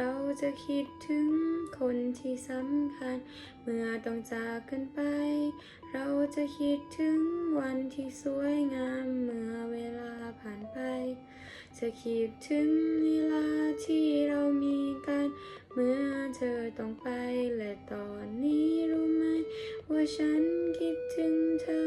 เราจะคิดถึงคนที่สำคัญ เมื่อต้องจากกันไป เราจะคิดถึงวันที่สวยงาม เมื่อเวลาผ่านไป จะคิดถึงเวลาที่เรามีกัน เมื่อเธอต้องไปและตอนนี้รู้ไหม ว่าฉันคิดถึงเธอ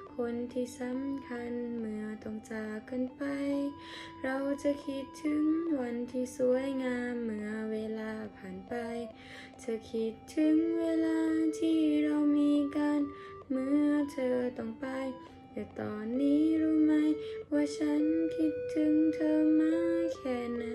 คนที่สำคัญเมื่อต้องจากกันไป เราจะคิดถึงวันที่สวยงามเมื่อเวลาผ่านไป จะคิดถึงเวลาที่เรามีกัน เมื่อเธอต้องไป แต่ตอนนี้รู้ไหม ว่าฉันคิดถึงเธอมากแค่ไหน